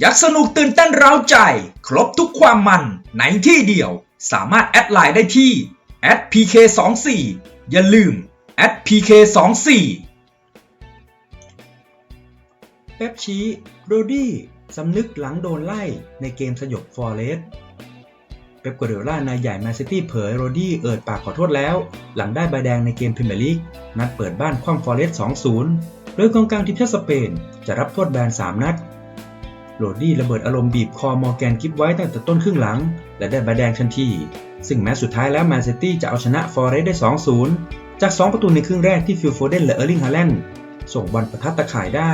อยากสนุกตื่นเต้นเร้าใจ ครบทุกความมันในที่เดียว สามารถแอดไลน์ได้ที่ @pk24 อย่าลืม @pk24 เป๊ปชี้โรดี้สำนึกหลังโดนไล่ในเกมสยบฟอร์เรสเป๊ปกัวเดล่านายใหญ่แมนซิตี้เผยโรดี้เอิดปากขอโทษแล้ว หลังได้ใบแดงในเกมพรีเมียร์ลีกนัดเปิดบ้านคว่ำฟอร์เรสต์2-0 โดยกองกลางทีมชาติสเปน จะรับโทษแบน 3 นัด โรดดี้ระเบิดอารมณ์บีบคอมอร์แกนกิฟไว้ตั้งแต่ต้นครึ่งหลัง และได้ใบแดงทันที ซึ่งแม้สุดท้ายแล้วแมนซิตี้จะเอาชนะฟอร์เรสต์ได้ 2-0 จาก 2 ประตูในครึ่งแรกที่ฟิลโฟเดนและเออร์ลิงฮาแลนด์ส่งบอลประทัดตะข่ายได้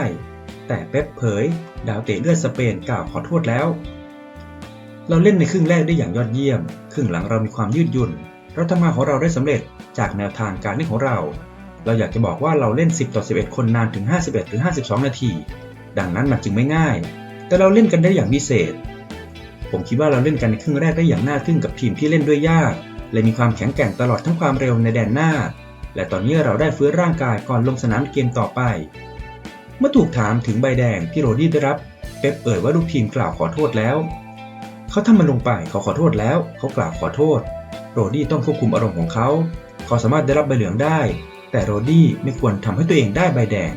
แต่เป๊ปเผย ดาวเตะเลือดสเปนกล่าวขอโทษแล้ว เราเล่นในครึ่งแรกได้อย่างยอดเยี่ยม ครึ่งหลังเรามีความยืดหยุ่นเราทำงานของเราได้สำเร็จจากแนวทางการเล่นของเรา เราอยากจะบอกว่าเราเล่น 10 ต่อ 11 คนนานถึง 51 หรือ 52 นาที ดังนั้นมันจึงไม่ง่าย แต่เราเล่นกันได้อย่างพิเศษ ผมคิดว่าเราเล่นกันในครึ่งแรกได้อย่างน่าทึ่งกับทีมที่เล่นด้วยยาก และมีความแข็งแกร่งตลอดทั้งความเร็วในแดนหน้า และตอนนี้เราได้ฟื้นร่างกายก่อนลงสนามเกมต่อไป เมื่อถูกถามถึงใบแดงที่โรดี้ได้รับ เป๊ปเอ่ยว่าลูกทีมกล่าวขอโทษแล้ว เขาทำมันลงไปเขาขอโทษแล้ว เขากล่าวขอโทษ โรดี้ต้องควบคุมอารมณ์ของเขา เขาสามารถได้รับใบเหลืองได้ แต่โรดี้ไม่ควรทำให้ตัวเองได้ใบแดง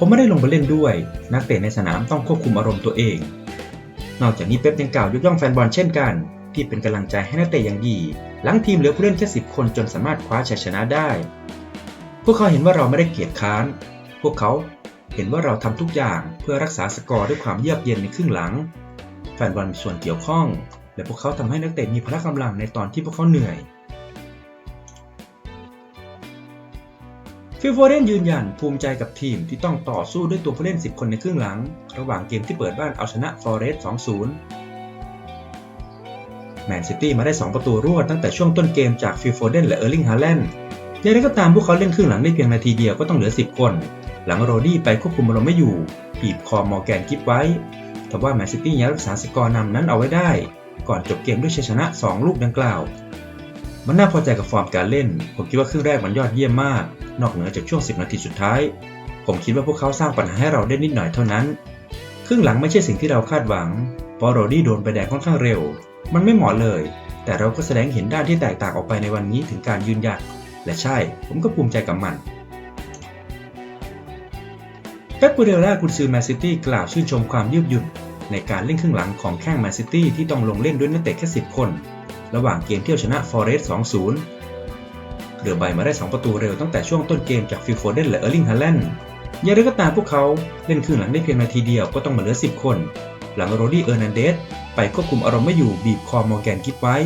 ผมไม่ได้ลงไปเล่นด้วย นักเตะในสนามต้องควบคุมอารมณ์ตัวเอง นอกจากนี้เป๊ปยังกล่าวยกย่องแฟนบอลเช่นกัน ที่เป็นกำลังใจให้นักเตะอย่างดี หลังทีมเหลือผู้เล่นแค่10 คนจนสามารถคว้าชัยชนะได้ พวกเขาเห็นว่าเราไม่ได้เกียจค้าน พวกเขาเห็นว่าเราทำทุกอย่างเพื่อรักษาสกอร์ด้วยความเยือกเย็นในครึ่งหลัง แฟนบอลมีส่วนเกี่ยวข้อง และพวกเขาทำให้นักเตะมีพละกำลังในตอนที่พวกเขาเหนื่อย ฟิลโฟเดนยืนยันภูมิใจกับทีมที่ต้องต่อสู้ด้วยตัวผู้เล่น 10 คนในครึ่งหลัง ระหว่างเกมที่เปิดบ้านเอาชนะฟอร์เรสต์2-0 แมนซิตี้มาได้ 2 ประตูรวดตั้งแต่ช่วงต้นเกมจากฟิลโฟเดนและเออร์ลิงฮาแลนด์อย่างไรก็ตามพวกเขาเล่นครึ่งหลังได้เพียงนาทีเดียวก็ต้องเหลือ 10 คน หลังโรดี้ไปควบคุมอารมณ์ไม่อยู่บีบคอมอร์แกนกิฟไว้ แต่ว่าแมนซิตี้ยังรักษาสกอร์นำนั้นเอาไว้ได้ ก่อนจบเกมด้วยชัยชนะ 2 ลูกดังกล่าว มันน่าพอใจกับฟอร์มการเล่น ผมคิดว่าครึ่งแรกมันยอดเยี่ยมมาก นอกเหนือจากช่วง 10 นาทีสุดท้าย ผมคิดว่าพวกเขาสร้างปัญหาให้เราได้นิดหน่อยเท่านั้น ครึ่งหลังไม่ใช่สิ่งที่เราคาดหวังเพราะโรดี้โดนไปแดงค่อนข้างเร็ว มันไม่เหมาะเลย แต่เราก็แสดงเห็นด้านที่แตกต่างออกไปในวันนี้ถึงการยืนหยัด และใช่ ผมก็ภูมิใจกับมันเป๊ปกูเดล่ากุนซือแมนซิตี้กล่าวชื่นชมความยืดหยุ่นในการเล่นครึ่งหลังของแข้งแมนซิตี้ที่ต้องลงเล่นด้วยนักเตะแค่ 10 คน ระหว่างเกมที่เอาชนะฟอร์เรสต์2-0 เรือบใบมาได้ 2 ประตูเร็วตั้งแต่ช่วงต้นเกมจากฟิลโฟเดนและเออร์ลิงฮาแลนด์อย่างไรก็ตามพวกเขาเล่นครึ่งหลังได้เพียงนาทีเดียวก็ต้องมาเหลือ 10 คน หลังโรดี้เออร์นันเดสไปควบคุมอารมณ์ไม่อยู่บีบคอมอร์แกนกิฟไว้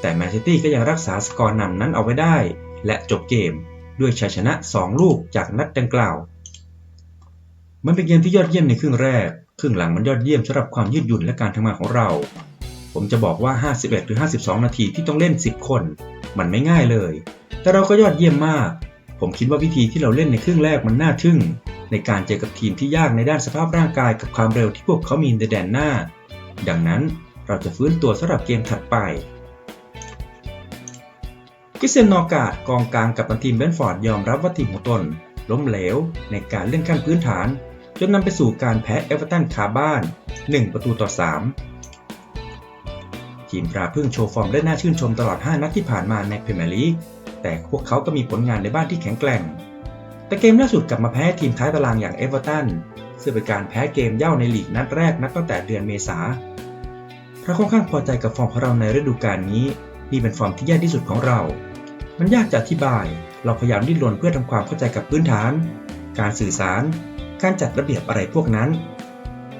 แต่แมนซิตี้ก็ยังรักษาสกอร์นำนั้นเอาไว้ได้ และจบเกม ด้วยชัยชนะ 2 ลูกจากนัดดังกล่าว มันเป็นเกมที่ยอดเยี่ยมในครึ่งแรก ครึ่งหลังมันยอดเยี่ยมสำหรับความยืดหยุ่นและการทำงานของเรา ผมจะบอกว่า 51 หรือ 52 นาทีที่ต้องเล่น 10 คน มันไม่ง่ายเลย แต่เราก็ยอดเยี่ยมมาก ผมคิดว่าวิธีที่เราเล่นในครึ่งแรกมันน่าทึ่ง ในการเจอกับทีมที่ยากในด้านสภาพร่างกายกับความเร็วที่พวกเขามีในแดนหน้า ดังนั้นเราจะฟื้นตัวสำหรับเกมถัดไปกิเซนนอกาดกองกลางกับทีมเบนฟอร์ดยอมรับว่าทีมของตน ล้มเหลวในการเล่นขั้นพื้นฐาน จนนำไปสู่การแพ้เอเวอร์ตันคาบ้าน 1 ประตูต่อ 3 ทีมตราพึ่งโชว์ฟอร์มได้น่าชื่นชมตลอด 5 นัดที่ผ่านมาในพรีเมียร์ลีก แต่พวกเขาก็มีผลงานในบ้านที่แข็งแกร่ง แต่เกมล่าสุดกลับมาแพ้ทีมท้ายตารางอย่างเอเวอร์ตัน ซึ่งเป็นการแพ้เกมเย่าในลีกนัดแรกนับตั้งแต่เดือนเมษา เราค่อนข้างพอใจกับฟอร์มของเราในฤดูกาลนี้ นี่เป็นฟอร์มที่แย่ที่สุดของเรา มันยากจะอธิบาย เราพยายามดิ้นรนเพื่อทำความเข้าใจกับพื้นฐาน การสื่อสาร การจัดระเบียบอะไรพวกนั้น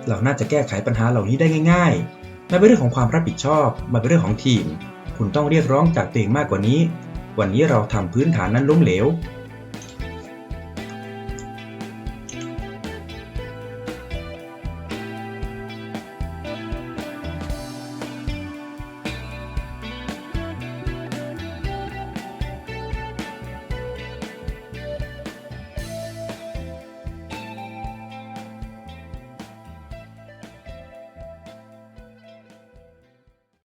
เราน่าจะแก้ไขปัญหาเหล่านี้ได้ง่าย ๆ มันเป็นเรื่องของความรับผิดชอบ มันเป็นเรื่องของทีม คุณต้องเรียกร้องจากตัวเองมากกว่านี้ วันนี้เราทำพื้นฐานนั้นล้มเหลว